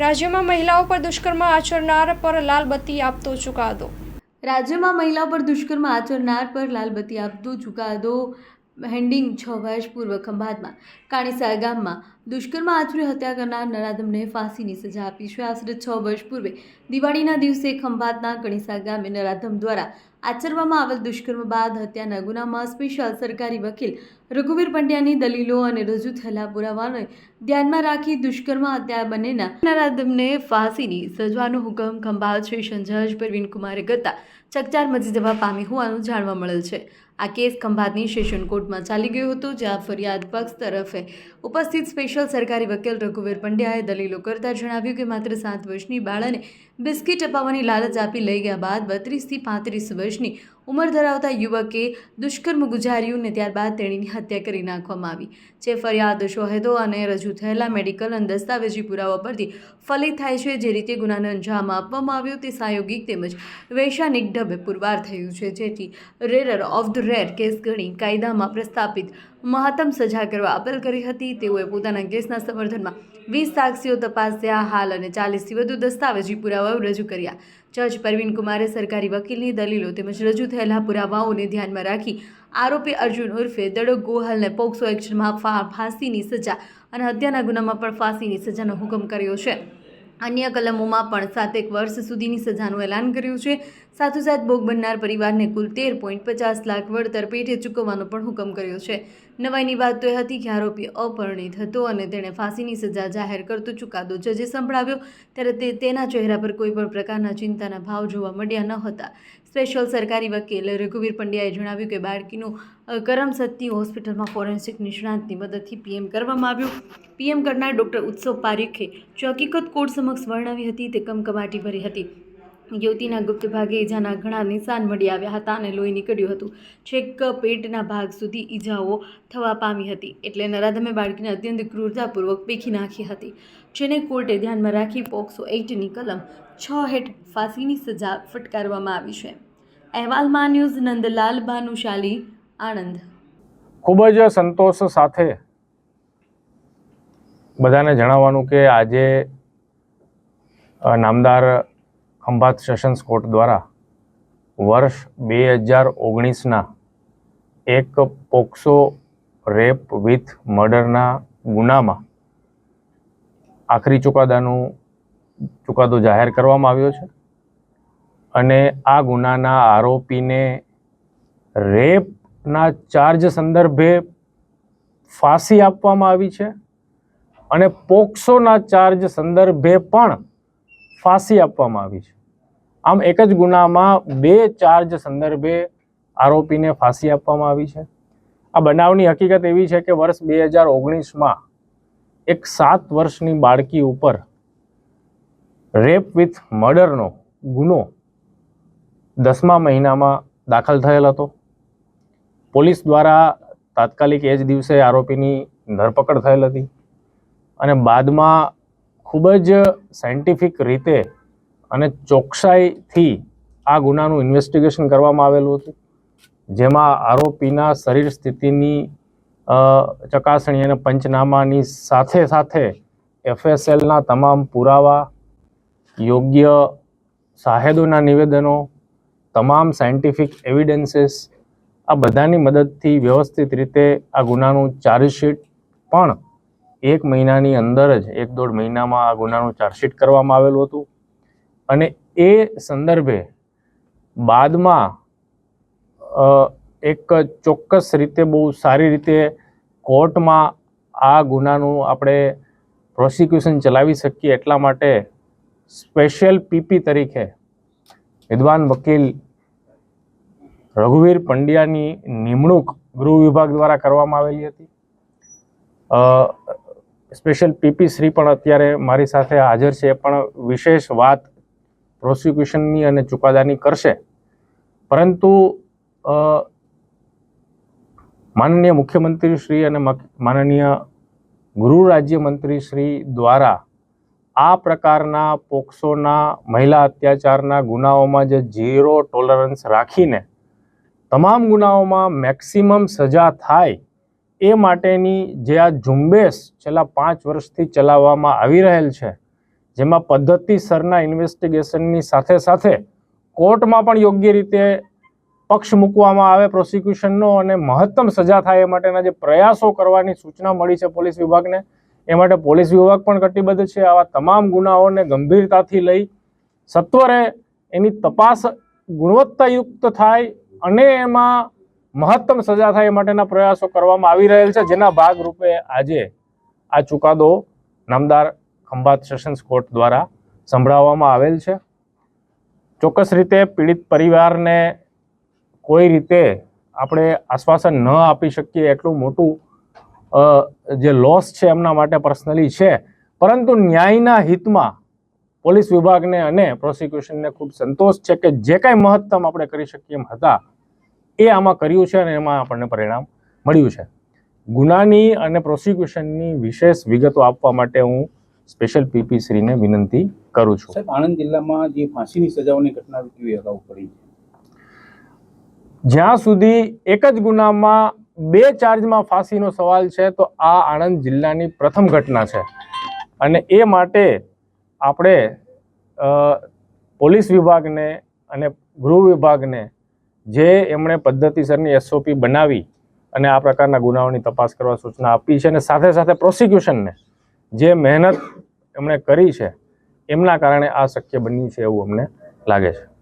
રાજ્યમાં મહિલાઓ પર દુષ્કર્મ આચરનાર પર લાલબત્તી આપતો ચુકાદો. રાજ્યમાં મહિલાઓ પર દુષ્કર્મ આચરનાર પર લાલબત્તી આપતો ચુકાદો હેન્ડિંગ છ વર્ષ પૂર્વ ખંભાતમાં. કાણીસા ગામમાં દુષ્કર્મ આચરી હત્યા કરનાર નરાધમને ફાંસીની સજા આપી. છે આશરે છ વર્ષ પૂર્વે દિવાળીના દિવસે ખંભાતના કણીસા ગામે નરાધમ દ્વારા આચરવામાં આવેલ દુષ્કર્મ બાદ હત્યાના ગુનામાં સ્પેશિયલ સરકારી વકીલ રઘુવીર પંડ્યાની દલીલો અને રજૂ થયેલા પુરાવાને ધ્યાનમાં રાખી દુષ્કર્મ હત્યા બંનેના ફાંસીની સજાનો હુકમ ખંભાત સેશન જજ પ્રવીણકુમારે કરતા ચકચાર મચી જવા પામી હોવાનું જાણવા મળેલ છે. આ કેસ ખંભાતની સેશન કોર્ટમાં ચાલી ગયો હતો, જ્યાં ફરિયાદ પક્ષ તરફે ઉપસ્થિત સ્પેશિયલ સરકારી વકીલ રઘુવીર પંડ્યાએ દલીલો કરતા જણાવ્યું કે માત્ર સાત વર્ષની બાળાને બિસ્કિટ અપાવવાની લાલચ આપી લઈ ગયા બાદ બત્રીસથી પાંત્રીસ વર્ષની ઉંમર ધરાવતા યુવકે દુષ્કર્મ ગુજાર્યું ને ત્યારબાદ તેણીની હત્યા કરી નાખવામાં આવી. જે ફરિયાદ શોહેદો અને રજૂ થયેલા મેડિકલ અને દસ્તાવેજી પુરાવા પરથી ફલિત થાય છે, જે રીતે ગુનાને અંજામ આપવામાં આવ્યો તે સાયોગિક તેમજ વૈશાનિક ઢબે પુરવાર થયું છે. જેથી rarer of the rare case ગણી કાયદામાં પ્રસ્થાપિત મહત્તમ સજા કરવા અપીલ કરી હતી. તેઓએ પોતાના કેસના સમર્થનમાં વીસ સાક્ષીઓ તપાસ્યા. હાલ અને ચાલીસથી વધુ દસ્તાવેજી પુરાવાઓ રજૂ કર્યા. જજ પરવીન કુમારે સરકારી વકીલની દલીલો તેમજ રજૂ થયેલા પુરાવાઓને ધ્યાનમાં રાખી આરોપી અર્જુન ઉર્ફે દડો ગોહલને પોક્સો એક્શનમાં ફાંસીની સજા અને હત્યાના ગુનામાં પણ ફાંસીની સજાનો હુકમ કર્યો છે. અન્ય કલમોમાં પણ સાતેક વર્ષ સુધીની સજાનું એલાન કર્યું છે. સાથોસાથ ભોગ બનનાર પરિવારને કુલ તેર પોઈન્ટ પચાસ લાખ વળતર પેટે ચૂકવવાનો પણ હુકમ કર્યો છે. નવાઈની વાત તો એ હતી કે આરોપી અપરિણિત હતો અને તેણે ફાંસીની સજા જાહેર કરતો ચુકાદો જજે સંભળાવ્યો, ત્યારે તે તેના ચહેરા પર કોઈ પણ પ્રકારના ચિંતાના ભાવ જોવા મળ્યા ન હતા. સ્પેશિયલ સરકારી વકીલ રઘુવીર પંડ્યાએ જણાવ્યું કે બાળકીનું કરમસદની હોસ્પિટલમાં ફોરેન્સિક નિષ્ણાંતની મદદથી પીએમ કરવામાં આવ્યું. પીએમ કરનાર ડૉક્ટર ઉત્સવ પારીખે હકીકત કોર્ટ સમક્ષ વર્ણવી હતી, તે કમકમાટી ભરી હતી. યુવતીના ગુપ્ત ભાગે ઈજાના ઘણા નિશાન મળી આવ્યા હતા અને લોહી નીકળ્યું હતું. છેક પેટના ભાગ સુધી ઈજાઓ થવા પામી હતી એટલે નરાધમે બાળકીને અત્યંત ક્રૂરતાપૂર્વક પીખી નાખી હતી. જેને કોર્ટે ધ્યાનમાં રાખી પોક્સો એક્ટની કલમ છ હેઠ ફાંસીની સજા ફટકારવામાં આવી છે. અહેવાલમાં ન્યૂઝ નંદલાલ, ભાનુશાલી, આણંદ. ખૂબ જ સંતોષ સાથે બધાને જણાવવાનું કે આજે નામદાર ખંભાત સેશન્સ કોર્ટ દ્વારા વર્ષ બે હજાર ઓગણીસના એક પોક્સો રેપ વિથ મર્ડરના ગુનામાં આખરી ચુકાદાનું, ચુકાદો જાહેર કરવામાં આવ્યો છે. અને આ ગુનાના આરોપીને રેપના ચાર્જ સંદર્ભે ફાંસી આપવામાં આવી છે. અને પોક્સોના ચાર્જ સંદર્ભે પણ ફાંસી આપવામાં આવી છે. આમ એક જ ગુનામાં બે ચાર્જ સંદર્ભે આરોપીને ફાંસી આપવામાં આવી છે. આ બનાવની હકીકત એવી છે કે વર્ષ બે હજાર ઓગણીસમાં એક સાત વર્ષની બાળકી ઉપર રેપ વિથ મર્ડરનો ગુનો દસમા મહિનામાં દાખલ થયેલ હતો. પોલીસ દ્વારા તાત્કાલિક એ જ દિવસે આરોપીની ધરપકડ થયેલ હતી અને બાદમાં ખૂબ જ સાયન્ટિફિક રીતે અને ચોકસાઈથી આ ગુનાનું ઇન્વેસ્ટિગેશન કરવામાં આવેલું હતું. જેમાં આરોપીના શરીર સ્થિતિની ચકાસણી અને પંચનામાની સાથે સાથે એફએસએલના તમામ પુરાવા, યોગ્ય સાહેદોના નિવેદનો, તમામ સાયન્ટિફિક એવિડન્સીસ આ બધાની મદદથી વ્યવસ્થિત રીતે આ ગુનાનું ચાર્જશીટ પણ એક મહિનાની અંદર જ એક દોઢ મહિનામાં આ ગુનાનું ચાર્જશીટ કરવામાં આવેલું હતું. અને એ સંદર્ભે બાદમાં એક ચોક્કસ રીતે બહુ સારી રીતે કોર્ટમાં આ ગુનાનું આપણે પ્રોસિક્યુશન ચલાવી શકીએ એટલા માટે સ્પેશિયલ પીપી તરીકે વિદ્વાન વકીલ રઘુવીર પંડ્યાની નિમણૂક ગૃહ વિભાગ દ્વારા કરવામાં આવેલી હતી. સ્પેશિયલ પીપી શ્રી પણ અત્યારે મારી સાથે હાજર છે. પણ વિશેષ વાત પ્રોસિક્યુશનની અને ચુકાદાની કરશે. પરંતુ માનનીય મુખ્યમંત્રી શ્રી અને માનનીય ગૃહ રાજ્યમંત્રી શ્રી દ્વારા આ પ્રકારના પોક્સોના મહિલા અત્યાચારના ગુનાઓમાં જે ઝીરો ટોલરન્સ રાખીને, તમામ ગુનાઓમાં મેક્સિમમ સજા થાય એ માટેની જે આ ઝુંબેશ છેલ્લા પાંચ વર્ષથી ચલાવવામાં આવી રહેલ છે, જેમાં પદ્ધતિસરના ઇન્વેસ્ટિગેશનની સાથે સાથે કોર્ટમાં પણ યોગ્ય રીતે પક્ષ મૂકવામાં આવે પ્રોસિક્યુશનનો અને મહત્તમ સજા થાય એ માટેના જે પ્રયાસો કરવાની સૂચના મળી છે પોલીસ વિભાગને, એ માટે પોલીસ વિભાગ પણ કટિબદ્ધ છે. આવા તમામ ગુનાઓને ગંભીરતાથી લઈ સત્વરે એની તપાસ ગુણવત્તાયુક્ત થાય અને એમાં મહત્તમ સજા થાય એ માટેના પ્રયાસો કરવામાં આવી રહેલ છે. જેના ભાગરૂપે આજે આ ચુકાદો નામદાર ખંભાત સેશન્સ કોર્ટ દ્વારા સંભળાવવામાં આવેલ છે. ચોક્કસ રીતે પીડિત પરિવારને કોઈ રીતે આપણે આશ્વાસન ન આપી શકીએ એટલું મોટું જે લોસ છે એમના માટે પર્સનલી છે. પરંતુ ન્યાયના હિતમાં પોલીસ વિભાગને અને પ્રોસિક્યુશનને ખૂબ સંતોષ છે કે જે કાંઈ મહત્તમ આપણે કરી શકીએ એમ હતા એ આમાં કર્યું છે અને એમાં આપણને પરિણામ મળ્યું છે. ગુનાની અને પ્રોસિક્યુશનની વિશેષ વિગતો આપવા માટે હું સ્પેશિયલ પીપી શ્રીને વિનંતી કરું છું. સાહેબ આણંદ જિલ્લામાં જે ફાંસીની સજાઓની ઘટના કેવી અગાઉ પડી જ્યાં સુધી એક જ ગુનામાં બે ચાર્જમાં ફાંસીનો સવાલ છે તો આ આણંદ જિલ્લાની પ્રથમ ઘટના છે. અને એ માટે આપણે પોલીસ વિભાગને અને ગૃહ વિભાગને જે એમણે પદ્ધતિસરની એસઓપી બનાવી અને આ પ્રકારના ગુનાઓની તપાસ કરવા સૂચના આપી છે અને સાથે સાથે પ્રોસિક્યુશનને જે મહેનત એમણે કરી છે, એમના કારણે આ શક્ય બન્યું છે એવું અમને લાગે છે.